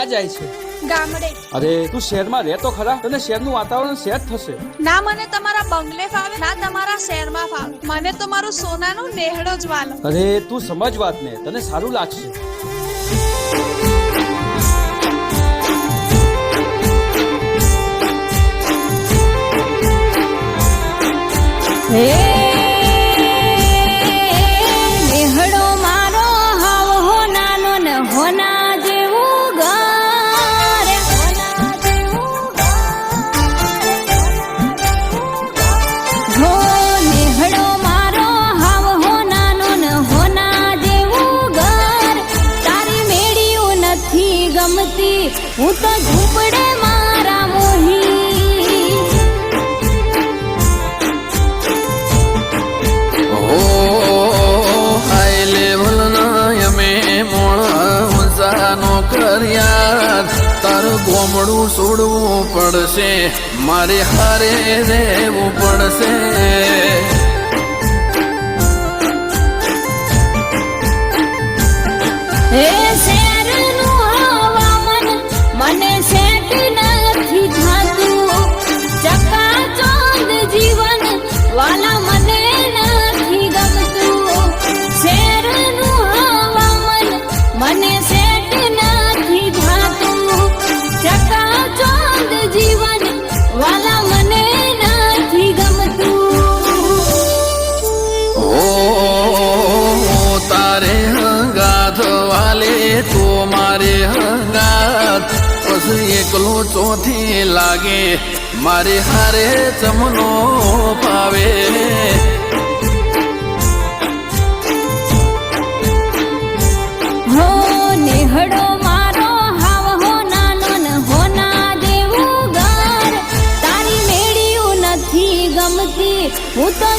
ક્યાં જાય છે. ગામડે. અરે તું શહેરમાં રહેતો ખરા? તને શહેરનું વાતાવરણ સેટ થશે. ના મને તમારા બંગલે ફાવે ના તમારા શહેરમાં ફાવે. મને તો મારું સોનાનું નેહડો જ વાલો. અરે તું સમજ વાત ને તને સારું લાગશે. હે ગમતી હું તો ઝૂંપડે મારા મોહી મોણા ઊંચાનો કર્યા, તાર ગોમડું છોડવું પડશે, મારે હારે રહેવું પડશે. હે વાલે તો મારે હંગાત. પછી એકલો ચોથી લાગે, મારે હારે ચમનો પાવે હો નેહડો મારો હાવ, હો નાનો ને નથી ગમતી, હું તો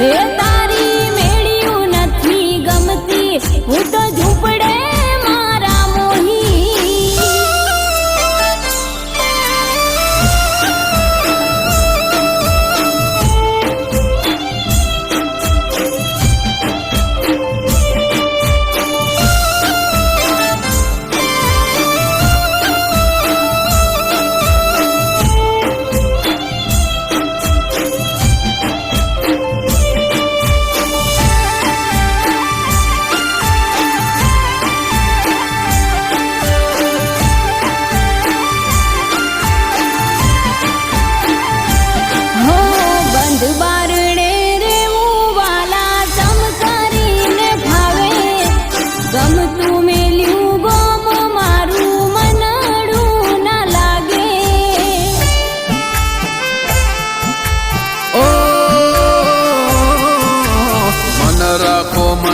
હે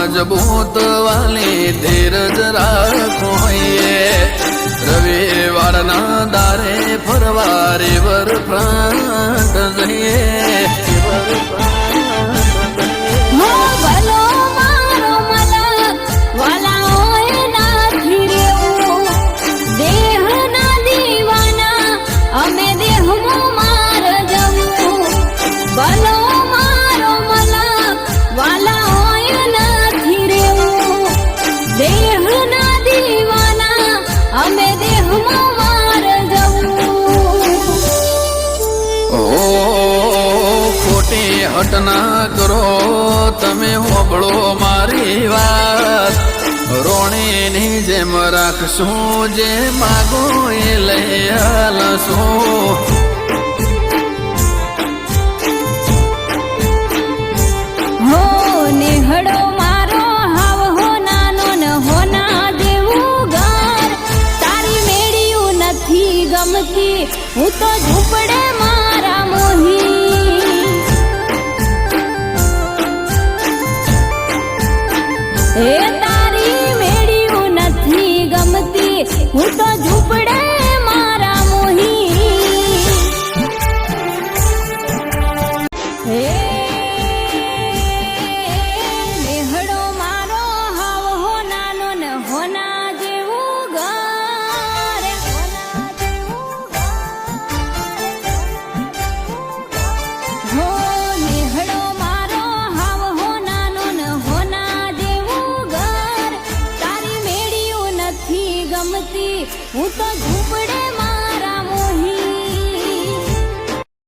મજબૂત વાલી ધીરજ રાખો રવિવારના દારે ખોટી ના કરો, તમે હોબળો મારી વાત. રોણીની જેમ રાખશું, જે માગો એ લઈ હાલશું. ગમતી, હું તો ઝૂંપડે હું તો ઝૂંપડે ગમતી હું તો ઝૂંપડે